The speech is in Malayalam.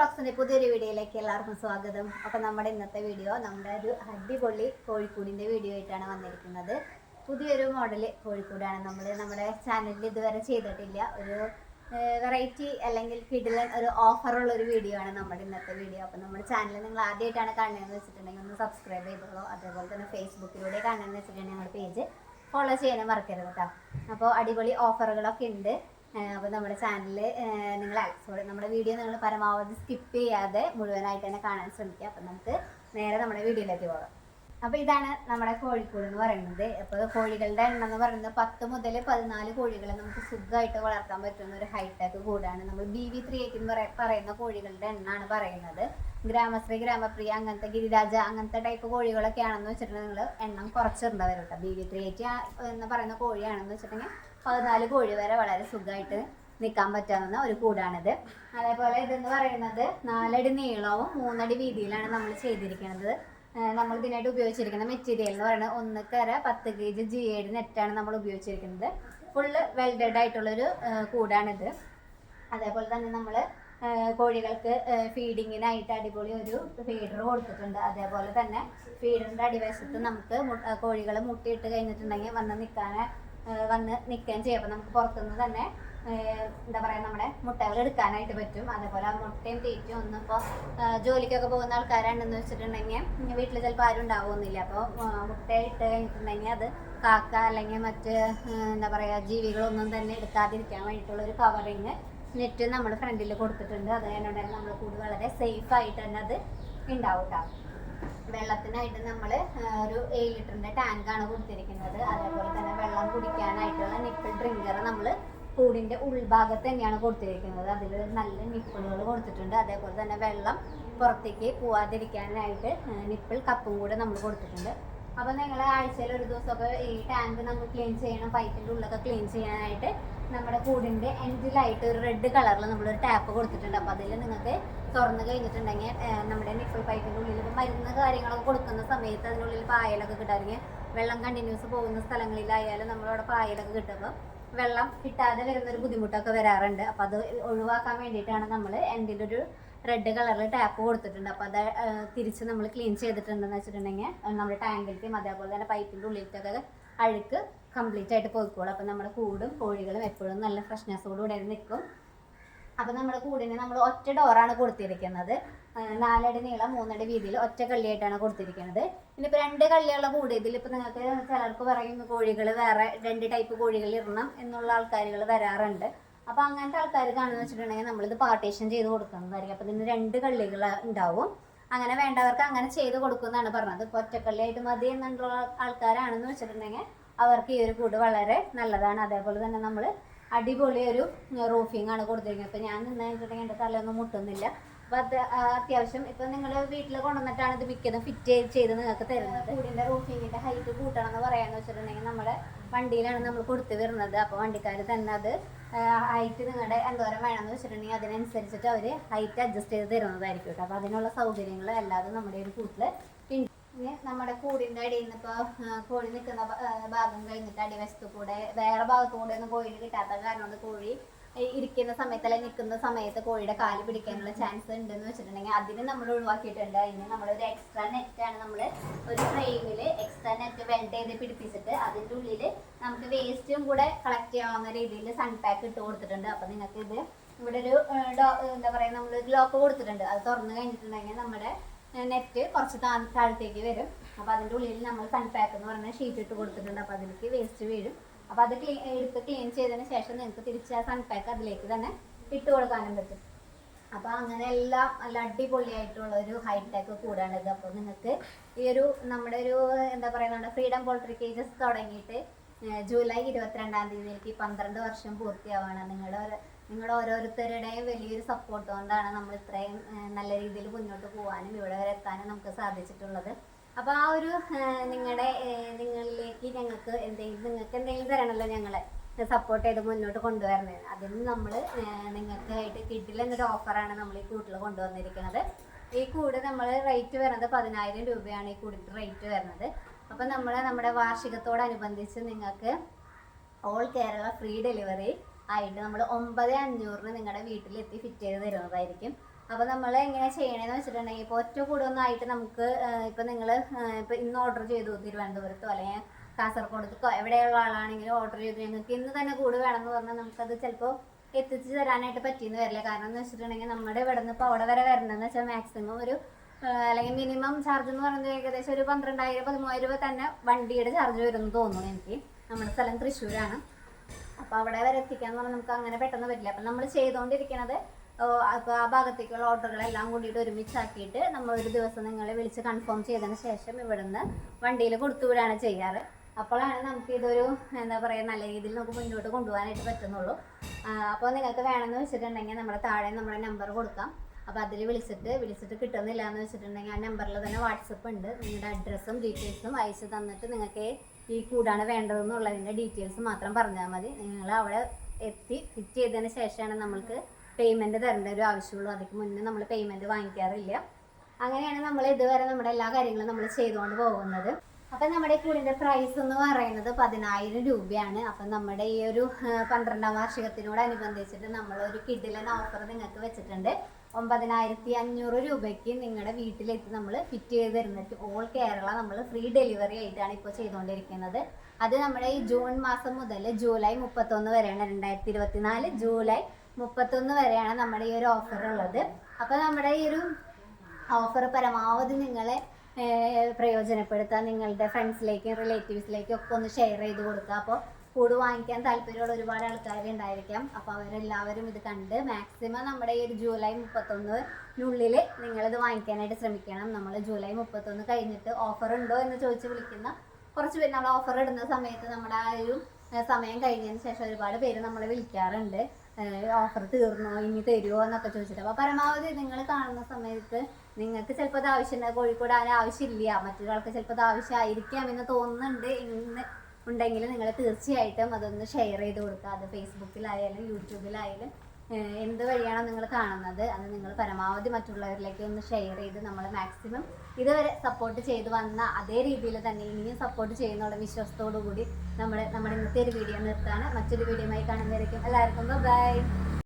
ഫ്ലോക്സിന്റെ പുതിയൊരു വീഡിയോയിലേക്ക് എല്ലാവർക്കും സ്വാഗതം. അപ്പൊ നമ്മുടെ ഇന്നത്തെ വീഡിയോ നമ്മുടെ ഒരു അടിപൊളി കോഴിക്കൂടിന്റെ വീഡിയോ ആയിട്ടാണ് വന്നിരിക്കുന്നത്. പുതിയൊരു മോഡൽ കോഴിക്കൂടാണ്. നമ്മൾ നമ്മുടെ ചാനലിൽ ഇതുവരെ ചെയ്തിട്ടില്ല. ഒരു വെറൈറ്റി അല്ലെങ്കിൽ കിടിലൻ ഒരു ഓഫറുള്ള ഒരു വീഡിയോ ആണ് നമ്മുടെ ഇന്നത്തെ വീഡിയോ അപ്പോൾ നമ്മുടെ ചാനൽ നിങ്ങൾ ആദ്യമായിട്ടാണ് കാണുന്നതെന്ന് വെച്ചിട്ടുണ്ടെങ്കിൽ ഒന്ന് സബ്സ്ക്രൈബ് ചെയ്തോളൂ. അതേപോലെ തന്നെ ഫേസ്ബുക്കിലൂടെ കാണുന്നതെന്ന് വെച്ചിട്ടുണ്ടെങ്കിൽ നമ്മുടെ പേജ് ഫോളോ ചെയ്യാനും മറക്കരുത് കേട്ടോ അപ്പോൾ അടിപൊളി ഓഫറുകളൊക്കെ ഉണ്ട്. അപ്പോൾ നമ്മുടെ ചാനൽ നിങ്ങൾ സോറി നമ്മുടെ വീഡിയോ നിങ്ങൾ പരമാവധി സ്കിപ്പ് ചെയ്യാതെ മുഴുവനായിട്ട് തന്നെ കാണാൻ ശ്രമിക്കുക. അപ്പം നമുക്ക് നേരെ നമ്മുടെ വീഡിയോയിലേക്ക് പോകാം. അപ്പോൾ ഇതാണ് നമ്മുടെ കോഴിക്കൂട് എന്ന് പറയുന്നത്. അപ്പോൾ കോഴികളുടെ എണ്ണം എന്ന് പറയുന്നത് പത്ത് മുതൽ പതിനാല് കോഴികളെ നമുക്ക് സുഖമായിട്ട് വളർത്താൻ പറ്റുന്ന ഒരു ഹൈടെക് കൂടാണ്. നമ്മൾ ബി വി ത്രീ എന്ന് പറയുന്ന കോഴികളുടെ എണ്ണമാണ് പറയുന്നത്. ഗ്രാമശ്രീ ഗ്രാമപ്രിയ അങ്ങനത്തെ ഗിരിരാജ അങ്ങനത്തെ ടൈപ്പ് കോഴികളൊക്കെ ആണെന്ന് വെച്ചിട്ടുണ്ടെങ്കിൽ നിങ്ങൾ എണ്ണം കുറച്ചിടേണ്ട ബി വി ത്രീ എയ്റ്റ് എന്ന് പറയുന്ന കോഴിയാണെന്ന് വെച്ചിട്ടുണ്ടെങ്കിൽ പതിനാല് കോഴി വരെ വളരെ സുഖമായിട്ട് നിൽക്കാൻ പറ്റാവുന്ന ഒരു കൂടാണിത്. അതേപോലെ ഇതെന്ന് പറയുന്നത് നാലടി നീളവും മൂന്നടി വീതിയിലാണ് നമ്മൾ ചെയ്തിരിക്കുന്നത്. നമ്മൾ ഇതിനായിട്ട് ഉപയോഗിച്ചിരിക്കുന്ന മെറ്റീരിയൽ എന്ന് പറയുന്നത് ഒന്നക്കര പത്ത് കെ ജി ജി എഡ് നെറ്റാണ് നമ്മൾ ഉപയോഗിച്ചിരിക്കുന്നത്. ഫുള്ള് വെൽഡഡ് ആയിട്ടുള്ളൊരു കൂടാണിത്. അതേപോലെ തന്നെ നമ്മൾ കോഴികൾക്ക് ഫീഡിങ്ങിനായിട്ട് അടിപൊളി ഒരു ഫീഡർ കൊടുത്തിട്ടുണ്ട്. അതേപോലെ തന്നെ ഫീഡറിന്റെ അടിവശത്ത് നമുക്ക് കോഴികൾ മുട്ടയിട്ട് കഴിഞ്ഞിട്ടുണ്ടെങ്കിൽ വന്ന് നിൽക്കാൻ വന്ന് നിൽക്കുകയും ചെയ്യും. അപ്പം നമുക്ക് പുറത്തുനിന്ന് തന്നെ എന്താ പറയുക നമ്മുടെ മുട്ടകൾ എടുക്കാനായിട്ട് പറ്റും. അതേപോലെ ആ മുട്ടയും തീറ്റയും ഒന്നും ഇപ്പോൾ ജോലിക്കൊക്കെ പോകുന്ന ആൾക്കാരാണെന്ന് വെച്ചിട്ടുണ്ടെങ്കിൽ വീട്ടിൽ ചിലപ്പോൾ ആരും ഉണ്ടാവുമെന്നില്ല അപ്പോൾ മുട്ട ഇട്ട് കഴിഞ്ഞിട്ടുണ്ടെങ്കിൽ അത് കാക്ക അല്ലെങ്കിൽ മറ്റ് എന്താ പറയുക ജീവികളൊന്നും തന്നെ എടുക്കാതിരിക്കാൻ വേണ്ടിയിട്ടുള്ള ഒരു കവറിങ് നെറ്റ് നമ്മൾ ഫ്രണ്ടിൽ കൊടുത്തിട്ടുണ്ട്. അത് കാരണം നമ്മൾ കൂടി വളരെ സേഫ് ആയിട്ട് തന്നെ അത് ഉണ്ടാവും കേട്ടോ വെള്ളത്തിനായിട്ട് നമ്മൾ ഒരു ഏഴ് ലിറ്ററിന്റെ ആണ് കൊടുത്തിരിക്കുന്നത്. അതേപോലെ തന്നെ വെള്ളം കുടിക്കാനായിട്ടുള്ള നിപ്പിൾ ഡ്രിങ്കർ നമ്മൾ കൂടിന്റെ ഉൾഭാഗത്ത് തന്നെയാണ് കൊടുത്തിരിക്കുന്നത്. അതിൽ നല്ല നിപ്പിളുകൾ കൊടുത്തിട്ടുണ്ട്. അതേപോലെ തന്നെ വെള്ളം പുറത്തേക്ക് പോവാതിരിക്കാനായിട്ട് നിപ്പിൾ കപ്പും കൂടെ നമ്മൾ കൊടുത്തിട്ടുണ്ട്. അപ്പോൾ നിങ്ങൾ ആഴ്ചയിൽ ഒരു ദിവസമൊക്കെ ഈ ടാങ്ക് നമ്മൾ ക്ലീൻ ചെയ്യണം പൈപ്പിന്റെ ഉള്ളൊക്കെ ക്ലീൻ ചെയ്യാനായിട്ട് നമ്മുടെ കൂടിന്റെ എൻഡിലായിട്ട് ഒരു റെഡ് കളറിൽ നമ്മളൊരു ടാപ്പ് കൊടുത്തിട്ടുണ്ട്. അപ്പോൾ അതിൽ നിങ്ങൾക്ക് തുറന്ന് കഴിഞ്ഞിട്ടുണ്ടെങ്കിൽ നമ്മുടെ നിപ്പിൾ പൈപ്പിന്റെ ഉള്ളിൽ ഇപ്പോൾ മരുന്ന് കാര്യങ്ങളൊക്കെ കൊടുക്കുന്ന സമയത്ത് അതിനുള്ളിൽ പായലൊക്കെ കിട്ടാമെങ്കിൽ വെള്ളം കണ്ടിന്യൂസ് പോകുന്ന സ്ഥലങ്ങളിലായാലും നമ്മളവിടെ പായലൊക്കെ കിട്ടുമ്പോൾ വെള്ളം കിട്ടാതെ വരുന്ന ഒരു ബുദ്ധിമുട്ടൊക്കെ വരാറുണ്ട്. അപ്പോൾ അത് ഒഴിവാക്കാൻ വേണ്ടിയിട്ടാണ് നമ്മൾ എൻഡിലൊരു റെഡ് കളറിൽ ടാപ്പ് കൊടുത്തിട്ടുണ്ട്. അപ്പോൾ അത് തിരിച്ച് നമ്മൾ ക്ലീൻ ചെയ്തിട്ടുണ്ടെന്ന് വെച്ചിട്ടുണ്ടെങ്കിൽ നമ്മുടെ ടാങ്കിലേക്കും അതേപോലെ തന്നെ പൈപ്പിന്റെ ഉള്ളിലത്തൊക്കെ അഴുക്ക് കംപ്ലീറ്റ് ആയിട്ട് പോയിക്കോളും. അപ്പോൾ നമ്മുടെ കൂടും കോഴികളും എപ്പോഴും നല്ല ഫ്രഷ്നെസ്സോടുകൂടി നിൽക്കും. അപ്പോൾ നമ്മുടെ കൂടിന് നമ്മൾ ഒറ്റ ഡോറാണ് കൊടുത്തിരിക്കുന്നത്. നാലടി നീളം മൂന്നടി വീതിയിൽ ഒറ്റ കള്ളിയായിട്ടാണ് കൊടുത്തിരിക്കുന്നത്. ഇനിയിപ്പോൾ രണ്ട് കള്ളിയുള്ള കൂട് ഇതിലിപ്പോൾ നിങ്ങൾക്ക് ചിലർക്ക് പറയും കോഴികൾ വേറെ രണ്ട് ടൈപ്പ് കോഴികൾ ഇടണം എന്നുള്ള ആൾക്കാരുകൾ വരാറുണ്ട്. അപ്പോൾ അങ്ങനത്തെ ആൾക്കാർ കാണുന്ന വെച്ചിട്ടുണ്ടെങ്കിൽ നമ്മളിത് പാർട്ടീഷൻ ചെയ്ത് കൊടുക്കുന്നതായിരിക്കും. അപ്പോൾ ഇതിന് രണ്ട് കള്ളികൾ ഉണ്ടാവും. അങ്ങനെ വേണ്ടവർക്ക് അങ്ങനെ ചെയ്ത് കൊടുക്കുന്നതാണ് പറഞ്ഞത്. ഇപ്പോൾ ഒറ്റക്കള്ളിയായിട്ട് മതി എന്നുള്ള ആൾക്കാരാണെന്ന് വെച്ചിട്ടുണ്ടെങ്കിൽ അവർക്ക് ഈ ഒരു കൂട് വളരെ നല്ലതാണ്. അതേപോലെ തന്നെ നമ്മൾ അടിപൊളി ഒരു റൂഫിംഗ് ആണ് കൊടുത്തിരിക്കുന്നത്. അപ്പോൾ ഞാൻ നിന്ന് കഴിഞ്ഞിട്ടുണ്ടെങ്കിൽ എന്റെ തലയൊന്നും മുട്ടുന്നില്ല. അപ്പോൾ അത് അത്യാവശ്യം ഇപ്പൊ നിങ്ങൾ വീട്ടിൽ കൊണ്ടുവന്നിട്ടാണ് ഇത് മിക്കതും ഫിറ്റ് ചെയ്ത് നിങ്ങൾക്ക് തരുന്നത്. കൂടിന്റെ റൂഫിങ്ങിന്റെ ഹൈറ്റ് കൂട്ടണം എന്ന് പറയാന്ന് വെച്ചിട്ടുണ്ടെങ്കിൽ നമ്മുടെ വണ്ടിയിലാണ് നമ്മൾ കൊടുത്തു വരുന്നത്. അപ്പോൾ വണ്ടിക്കാർ തന്നെ അത് ഹൈറ്റ് നിങ്ങളുടെ എന്തോരം വേണമെന്ന് വെച്ചിട്ടുണ്ടെങ്കിൽ അതിനനുസരിച്ചിട്ട് അവർ ഹൈറ്റ് അഡ്ജസ്റ്റ് ചെയ്ത് തരുന്നതായിരിക്കും കേട്ടോ. അപ്പോൾ അതിനുള്ള സൗകര്യങ്ങൾ അല്ലാതെ നമ്മുടെ ഒരു കൂട്ടിൽ ഉണ്ട് നമ്മുടെ കൂടിന്റെ അടിയിൽ നിന്ന് ഇപ്പൊ കോഴി നിൽക്കുന്ന ഭാഗം കഴിഞ്ഞിട്ട് അടിവശത്ത് കൂടെ വേറെ ഭാഗത്തു കൂടെ ഒന്നും കോഴി കിട്ടാത്ത കാരണം കൊണ്ട് കോഴി ഇരിക്കുന്ന സമയത്ത് അല്ലെങ്കിൽ നിൽക്കുന്ന സമയത്ത് കോഴിയുടെ കാൽ പിടിക്കാനുള്ള ചാൻസ് ഉണ്ടെന്ന് വെച്ചിട്ടുണ്ടെങ്കിൽ അതിന് നമ്മൾ ഒഴിവാക്കിയിട്ടുണ്ട്. അതിന് നമ്മൾ ഒരു എക്സ്ട്രാ നെറ്റ് ആണ് നമ്മൾ ഒരു ഫ്രെയിമിൽ എക്സ്ട്രാ നെറ്റ് വെൽഡ് ചെയ്ത് പിടിപ്പിച്ചിട്ട് അതിന്റെ ഉള്ളിൽ നമുക്ക് വേസ്റ്റും കൂടെ കളക്ട് ചെയ്യാവുന്ന രീതിയിൽ സൺ പാക്ക് ഇട്ട് കൊടുത്തിട്ടുണ്ട്. അപ്പം നിങ്ങൾക്ക് ഇത് ഇവിടെ ഒരു എന്താ പറയുക നമ്മൾ ലോക്ക് കൊടുത്തിട്ടുണ്ട്. അത് തുറന്നു കഴിഞ്ഞിട്ടുണ്ടെങ്കിൽ നമ്മുടെ നെറ്റ് കുറച്ച് താഴത്തേക്ക് വരും. അപ്പോൾ അതിന്റെ ഉള്ളിൽ നമ്മൾ സൺപാക്ക് എന്ന് പറഞ്ഞ ഷീറ്റ് ഇട്ട് കൊടുത്തിട്ടുണ്ട്. അപ്പോൾ അതിലേക്ക് വേസ്റ്റ് വീഴും. അപ്പോൾ അത് ക്ലീൻ എടുത്ത് ക്ലീൻ ചെയ്തതിന് ശേഷം നിങ്ങൾക്ക് തിരിച്ച് ആ സൺപാക്ക് അതിലേക്ക് തന്നെ ഇട്ട് കൊടുക്കാനും പറ്റും. അപ്പോൾ അങ്ങനെ എല്ലാം നല്ല അടിപൊളിയായിട്ടുള്ള ഒരു ഹൈടെക് കൂടാണിത് അപ്പോൾ നിങ്ങൾക്ക് ഈ ഒരു നമ്മുടെ ഒരു എന്താ പറയുക ഫ്രീഡം പോൾട്രി കേജസ് തുടങ്ങിയിട്ട് ജൂലൈ ഇരുപത്തിരണ്ടാം തീയതിയിലേക്ക് പന്ത്രണ്ട് വർഷം പൂർത്തിയാവാണ് നിങ്ങളുടെ ഒരു നിങ്ങളുടെ ഓരോരുത്തരുടെയും വലിയൊരു സപ്പോർട്ട് കൊണ്ടാണ് നമ്മൾ ഇത്രയും നല്ല രീതിയിൽ മുന്നോട്ട് പോകാനും ഇവിടെ വരെ എത്താനും നമുക്ക് സാധിച്ചിട്ടുള്ളത്. അപ്പോൾ ആ ഒരു നിങ്ങളുടെ നിങ്ങളിലേക്ക് ഞങ്ങൾക്ക് എന്തെങ്കിലും നിങ്ങൾക്ക് എന്തെങ്കിലും തരണമല്ലോ ഞങ്ങളെ സപ്പോർട്ട് ചെയ്ത് മുന്നോട്ട് കൊണ്ടുവരുന്നത് അതിന് നമ്മൾ നിങ്ങൾക്കായിട്ട് കിഡിൽ എന്നൊരു ഓഫറാണ് നമ്മൾ ഈ കൂട്ടിൽ കൊണ്ടുവന്നിരിക്കുന്നത്. ഈ കൂട് നമ്മൾ റേറ്റ് വരുന്നത് പതിനായിരം രൂപയാണ് ഈ കൂടിന്റെ റേറ്റ് വരുന്നത്. അപ്പം നമ്മൾ നമ്മുടെ വാർഷികത്തോടനുബന്ധിച്ച് നിങ്ങൾക്ക് ഓൾ കേരള ഫ്രീ ഡെലിവറി ആയിട്ട് നമ്മൾ ഒമ്പത് അഞ്ഞൂറിന് നിങ്ങളുടെ വീട്ടിലെത്തി ഫിറ്റ് ചെയ്ത് തരുന്നതായിരിക്കും. അപ്പോൾ നമ്മൾ എങ്ങനെ ചെയ്യണമെന്ന് വെച്ചിട്ടുണ്ടെങ്കിൽ ഇപ്പോൾ ഒറ്റ കൂടൊന്നും നമുക്ക് ഇപ്പോൾ നിങ്ങൾ ഇപ്പോൾ ഇന്ന് ഓർഡർ ചെയ്തു തിരുവനന്തപുരത്തോ അല്ലെങ്കിൽ കാസർഗോഡത്തോ എവിടെയുള്ള ആളാണെങ്കിലും ഓർഡർ ചെയ്തു നിങ്ങൾക്ക് ഇന്ന് തന്നെ കൂട് വേണമെന്ന് പറഞ്ഞാൽ നമുക്കത് ചിലപ്പോൾ എത്തിച്ച് തരാനായിട്ട് പറ്റിയെന്ന് വരില്ല. കാരണം എന്ന് വെച്ചിട്ടുണ്ടെങ്കിൽ നമ്മുടെ ഇവിടെ നിന്ന് ഇപ്പോൾ അവിടെ വരെ വരണമെന്ന് വെച്ചാൽ മാക്സിമം ഒരു അല്ലെങ്കിൽ മിനിമം ചാർജ് എന്ന് പറയുന്നത് ഏകദേശം ഒരു പന്ത്രണ്ടായിരം പതിമൂവായിരം രൂപ തന്നെ വണ്ടിയുടെ ചാർജ് വരുമെന്ന് തോന്നുന്നു എനിക്ക്. നമ്മുടെ സ്ഥലം തൃശ്ശൂരാണ്. അപ്പോൾ അവിടെ വരെ എത്തിക്കാന്ന് പറഞ്ഞാൽ നമുക്ക് അങ്ങനെ പെട്ടെന്ന് പറ്റില്ല അപ്പം നമ്മൾ ചെയ്തുകൊണ്ടിരിക്കുന്നത് അപ്പോൾ ആ ഭാഗത്തേക്കുള്ള ഓർഡറുകളെല്ലാം കൂടിയിട്ട് ഒരുമിച്ചാക്കിയിട്ട് നമ്മൾ ഒരു ദിവസം നിങ്ങളെ വിളിച്ച് കൺഫേം ചെയ്തതിന് ശേഷം ഇവിടുന്ന് വണ്ടിയിൽ കൊടുത്തുവിടാണ് ചെയ്യാറ്. അപ്പോഴാണ് നമുക്ക് ഇതൊരു എന്താ പറയുക നല്ല രീതിയിൽ നമുക്ക് മുന്നോട്ട് കൊണ്ടുപോകാനായിട്ട് പറ്റുന്നുള്ളൂ. അപ്പോൾ നിങ്ങൾക്ക് വേണമെന്ന് വെച്ചിട്ടുണ്ടെങ്കിൽ നമ്മുടെ താഴെ നമ്മുടെ നമ്പർ കൊടുക്കാം. അപ്പോൾ അതിൽ വിളിച്ചിട്ട് വിളിച്ചിട്ട് കിട്ടുന്നില്ല എന്ന് വെച്ചിട്ടുണ്ടെങ്കിൽ ആ നമ്പറിൽ തന്നെ വാട്സപ്പ് ഉണ്ട്. നിങ്ങളുടെ അഡ്രസ്സും ഡീറ്റെയിൽസും അയച്ചു തന്നിട്ട് നിങ്ങൾക്ക് ഈ കൂടാണ് വേണ്ടതെന്നുള്ളതിന്റെ ഡീറ്റെയിൽസ് മാത്രം പറഞ്ഞാൽ മതി. നിങ്ങൾ അവിടെ എത്തി ഫിറ്റ് ചെയ്തതിന് ശേഷമാണ് നമ്മൾക്ക് പേയ്മെന്റ് തരേണ്ട ഒരു ആവശ്യമുള്ളൂ. അതിന് മുന്നേ നമ്മൾ പേയ്മെന്റ് വാങ്ങിക്കാറില്ല. അങ്ങനെയാണ് നമ്മൾ ഇതുവരെ നമ്മുടെ എല്ലാ കാര്യങ്ങളും നമ്മൾ ചെയ്തുകൊണ്ട് പോകുന്നത്. അപ്പം നമ്മുടെ കൂടിന്റെ പ്രൈസ് എന്ന് പറയുന്നത് പതിനായിരം രൂപയാണ്. അപ്പം നമ്മുടെ ഈ ഒരു പന്ത്രണ്ടാം വാർഷികത്തിനോടനുബന്ധിച്ചിട്ട് നമ്മൾ ഒരു കിഡിലൻ ഓഫർ നിങ്ങൾക്ക് വെച്ചിട്ടുണ്ട്. ഒമ്പതിനായിരത്തി അഞ്ഞൂറ് രൂപയ്ക്ക് നിങ്ങളുടെ വീട്ടിലെത്തി നമ്മൾ ഫിറ്റ് ചെയ്ത് തരുന്നിട്ട് ഓൾ കേരള നമ്മൾ ഫ്രീ ഡെലിവറി ആയിട്ടാണ് ഇപ്പോൾ ചെയ്തുകൊണ്ടിരിക്കുന്നത് അത് നമ്മുടെ ഈ ജൂൺ മാസം മുതൽ ജൂലൈ മുപ്പത്തൊന്ന് വരെയാണ്. രണ്ടായിരത്തി ഇരുപത്തിനാല് ജൂലൈ മുപ്പത്തൊന്ന് വരെയാണ് നമ്മുടെ ഈ ഒരു ഓഫർ ഉള്ളത്. അപ്പോൾ നമ്മുടെ ഈ ഒരു ഓഫർ പരമാവധി നിങ്ങളെ പ്രയോജനപ്പെടുത്താൻ നിങ്ങളുടെ ഫ്രണ്ട്സിലേക്കും റിലേറ്റീവ്സിലേക്കും ഒക്കെ ഒന്ന് ഷെയർ ചെയ്ത് കൊടുക്കുക. അപ്പോൾ കൂട് വാങ്ങിക്കാൻ താല്പര്യമുള്ള ഒരുപാട് ആൾക്കാർ ഉണ്ടായിരിക്കാം. അപ്പോൾ അവരെല്ലാവരും ഇത് കണ്ട് മാക്സിമം നമ്മുടെ ഈ ഒരു ജൂലൈ മുപ്പത്തൊന്നിനുള്ളിൽ നിങ്ങളിത് വാങ്ങിക്കാനായിട്ട് ശ്രമിക്കണം. നമ്മൾ ജൂലൈ മുപ്പത്തൊന്ന് കഴിഞ്ഞിട്ട് ഓഫർ ഉണ്ടോ എന്ന് ചോദിച്ച് വിളിക്കുന്ന കുറച്ച് പേര് നമ്മൾ ഓഫർ ഇടുന്ന സമയത്ത് നമ്മുടെ ആ ഒരു സമയം കഴിഞ്ഞതിന് ശേഷം ഒരുപാട് പേര് നമ്മളെ വിളിക്കാറുണ്ട്. ഓഫർ തീർന്നോ ഇനി തരുമോ എന്നൊക്കെ ചോദിച്ചിട്ട്. അപ്പോൾ പരമാവധി നിങ്ങൾ കാണുന്ന സമയത്ത് നിങ്ങൾക്ക് ചിലപ്പോൾ അത് ആവശ്യമുണ്ട്. കോഴിക്കോട് ആന ആവശ്യമില്ല. മറ്റൊരാൾക്ക് ചിലപ്പോൾ അത് ആവശ്യമായിരിക്കാം എന്ന് തോന്നുന്നുണ്ട് ഇന്ന് ഉണ്ടെങ്കിൽ നിങ്ങൾ തീർച്ചയായിട്ടും അതൊന്ന് ഷെയർ ചെയ്ത് കൊടുക്കുക. അത് ഫേസ്ബുക്കിലായാലും യൂട്യൂബിലായാലും എന്ത് വഴിയാണോ നിങ്ങൾ കാണുന്നത്. അത് നിങ്ങൾ പരമാവധി മറ്റുള്ളവരിലേക്ക് ഒന്ന് ഷെയർ ചെയ്ത് നമ്മൾ മാക്സിമം ഇതുവരെ സപ്പോർട്ട് ചെയ്ത് വന്ന അതേ രീതിയിൽ തന്നെ ഇനിയും സപ്പോർട്ട് ചെയ്യുന്നുള്ള വിശ്വാസത്തോടു കൂടി നമ്മൾ നമ്മുടെ ഇന്നത്തെ ഒരു വീഡിയോ നിർത്താണ് മറ്റൊരു ആയി കാണുന്നതായിരിക്കും. എല്ലാവർക്കും ബൈ